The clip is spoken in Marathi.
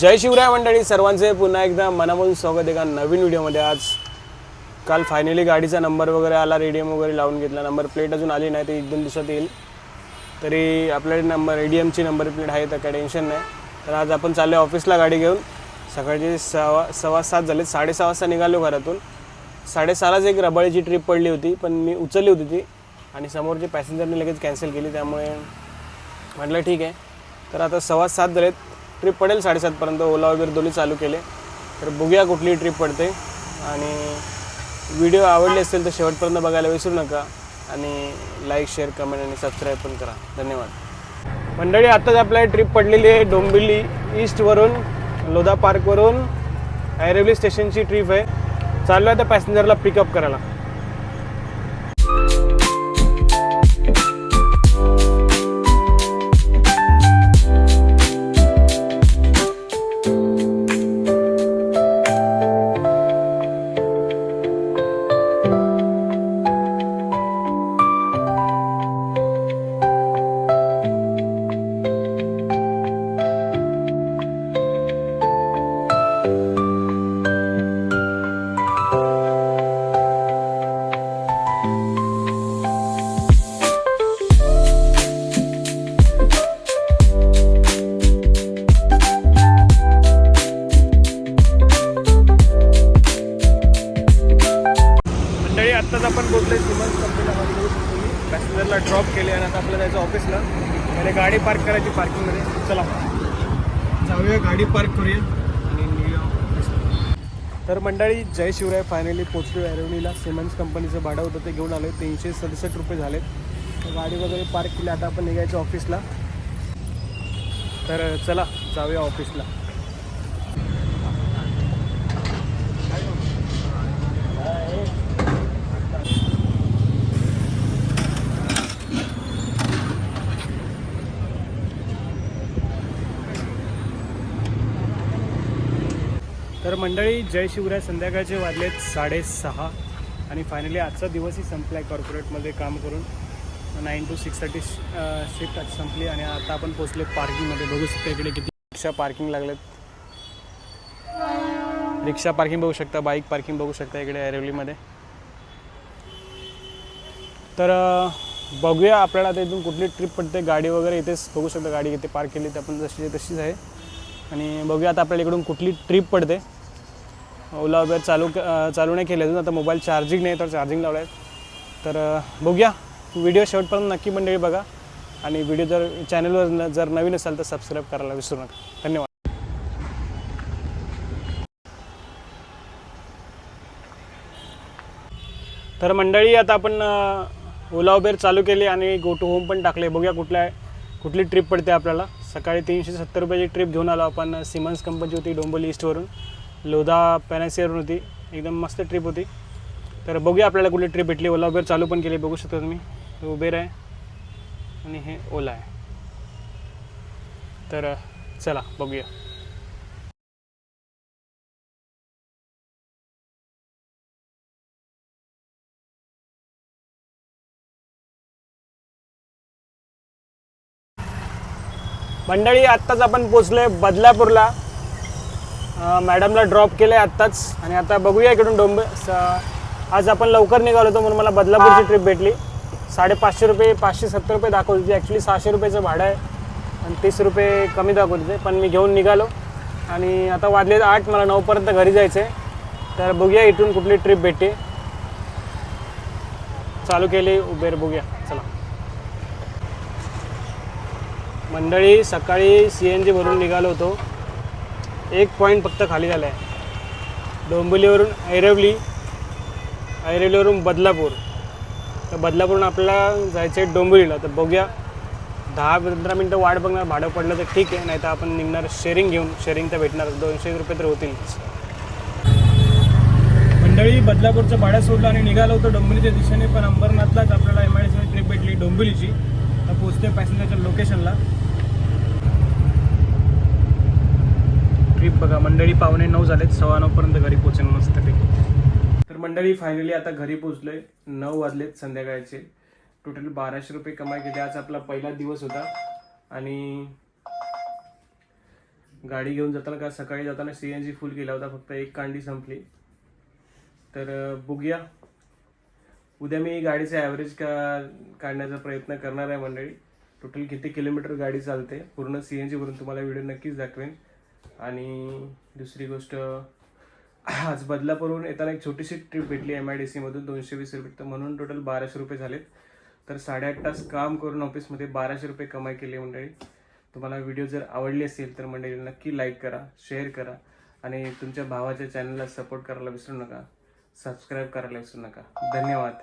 जय शिवराय मंडळी सर्वांचे पुन्हा एकदा मनामधून स्वागत आहे का नवीन व्हिडिओमध्ये. आज काल फायनली गाडीचा नंबर वगैरे आला रेडियम वगैरे लावून घेतला. नंबर प्लेट अजून आली नाही तर एक दोन दिवसात येईल. तरी आपल्याकडे नंबर रेडियमची नंबर प्लेट आहे तर काय टेन्शन नाही. तर आज आपण चाललो ऑफिसला गाडी घेऊन. सकाळचे सवा सव्वा सात झाले साडेसहा वाजता निघालो घरातून. साडेसहालाच एक रबाळीची ट्रिप पडली होती पण मी उचलली होती ती. आणि समोरचे पॅसेंजरने लगेच कॅन्सल केली त्यामुळे म्हटलं ठीक आहे. तर आता सव्वा सात झालेत. ट्रिप पडेल साडेसातपर्यंत ओला वगैरे दोन्ही चालू केले. तर बघूया कुठली ट्रिप पडते. आणि व्हिडिओ आवडले असेल तर शेवटपर्यंत बघायला विसरू नका. आणि लाईक शेअर कमेंट आणि सबस्क्राईब पण करा. धन्यवाद. मंडळी आत्ताच आपल्याला ट्रिप पडलेली आहे डोंबिवली ईस्टवरून लोधा पार्कवरून ऐरवली स्टेशनची ट्रिप आहे. चाललो आहे त्या पॅसेंजरला पिकअप करायला. आत्ताच आपण बोलतोय सिमन्स कंपनीला पॅसेंजरला ड्रॉप केले आणि आता आपल्याला जायचं ऑफिसला पहिले गाडी पार्क करायची पार्किंगमध्ये चला. जाऊया गाडी पार्क करूया. आणि निघूया ऑफिसला तर मंडळी जय शिवराय. फायनली पोचलो अरेवलीला सिमन्स कंपनीचं भाडं होतं ते घेऊन आलो तीनशे सदुसष्ट रुपये झालेत तर गाडी वगैरे पार्क केली. आता आपण निघायचं ऑफिसला तर चला जाऊया ऑफिसला तर मंडळी जय शिवराय. संध्याकाळचे वाजलेत साडेसहा. आणि फायनली आजचा दिवसही संपला आहे कॉर्पोरेटमध्ये काम करून. Nine to six thirty shift आज संपली आणि आता आपण पोचले पार्किंगमध्ये बघू शकता इकडे किती रिक्षा पार्किंग लागलेत. रिक्षा पार्किंग बघू शकता बाईक पार्किंग बघू शकता इकडे ऐरवलीमध्ये तर बघूया आपल्याला आता इथून कुठली ट्रिप पडते गाडी वगैरे इथेच बघू शकता गाडी इथे पार्क केली तर आपण जशी तशीच आहे. आणि बघूया आता आपल्याला इकडून कुठली ट्रिप पडते. ओला उबेर चालू चालू नाही केले अजून. आता मोबाईल चार्जिंग नाही तर चार्जिंग लावलं आहे तर बघूया. व्हिडिओ शेवटपर्यंत नक्की मंडळी बघा. आणि व्हिडिओ जर चॅनलवर न- जर नवीन असाल तर सबस्क्राईब करायला विसरू नका. धन्यवाद. तर मंडळी आता आपण ओला उबेर चालू केली आणि गो टू होम पण टाकले. बघूया कुठल्या कुठली ट्रिप पडते आपल्याला. सकाळी तीनशे सत्तर रुपयाची ट्रिप घेऊन आलो आपण सिमन्स कंपनीची होती डोंबोली ईस्टवरून लोधा पॅनासियरवरून होती. एकदम मस्त ट्रिप होती. तर बघूया आपल्याला कुठली ट्रिप भेटली. ओला उबेर चालू पण केली बघू शकता तुम्ही. हे उबेर आहे आणि हे ओला आहे. तर चला बघूया. मंडळी आत्ताच आपण पोचलोय बदलापूरला. मॅडमला ड्रॉप केलं आहे आत्ताच. आणि आता बघूया इकडून डोंब आज आपण लवकर निघालो होतो म्हणून मला बदलापूरची ट्रिप भेटली. साडेपाचशे रुपये पाचशे सत्तर रुपये दाखवत होती. ॲक्च्युली सहाशे रुपयाचं भाडं आहे. आणि तीस रुपये कमी दाखवत होते. पण मी घेऊन निघालो. आणि आता वाजले आठ मला नऊपर्यंत घरी जायचं आहे तर बघूया इथून कुठली ट्रिप भेटते. चालू केली उबेर बघूया. चला. मंडळी सकाळी सी एन जी भरून निघालो होतो. एक पॉईंट फक्त खाली झाला आहे डोंबिवलीवरून ऐरवली ऐरवलीवरून बदलापूर. तर बदलापूरून आपल्याला जायचं आहे डोंबिवलीला. तर बघूया. दहा पंधरा मिनटं वाट बघणार भाडं पडलं तर ठीक आहे नाही तर आपण निघणार शेअरिंग घेऊन शेअरिंग तर भेटणार. दोनशे रुपये तर होतील. मंडळी बदलापूरचं भाडं सोडलं आणि निघालो होतो डोंबिवलीच्या दिशेने पण अंबरनाथलाच आपल्याला एम आय ट्रिप भेटली डोंबिवलीची. तर पोचते पॅसेंजरच्या लोकेशनला बघा मंडळी पावणे नऊ झालेत सव्वा नऊपर्यंत घरी पोचेन मस्तपैकी तर मंडळी फायनली आता घरी पोचलोय नऊ वाजलेत संध्याकाळचे. टोटल बाराशे रुपये कमाई केली. आज आपला पहिला दिवस होता. आणि गाडी घेऊन जाताना का सकाळी जाताना सी एन जी फुल केला होता. फक्त एक कांडी संपली. तर बघूया. उद्या मी गाडीचं ॲव्हरेज का काढण्याचा प्रयत्न करणार आहे मंडळी. टोटल किती किलोमीटर गाडी चालते? पूर्ण सी एन जीवरून तुम्हाला व्हिडिओ नक्कीच दाखवेन. आणि दुसरी गोष्ट आज बदलापूरहून येताना एक छोटीशी ट्रिप भेटली एम आय डी सीमधून दोनशे वीस रुपये. तर म्हणून टोटल बाराशे रुपये झालेत. तर साडेआठ तास काम करून ऑफिसमध्ये बाराशे रुपये कमाई केली मंडळी. तुम्हाला व्हिडिओ जर आवडली असेल तर मंडळी नक्की लाईक करा शेअर करा. आणि तुमच्या भावाच्या चॅनलला सपोर्ट करायला विसरू नका. सबस्क्राईब करायला विसरू नका. धन्यवाद.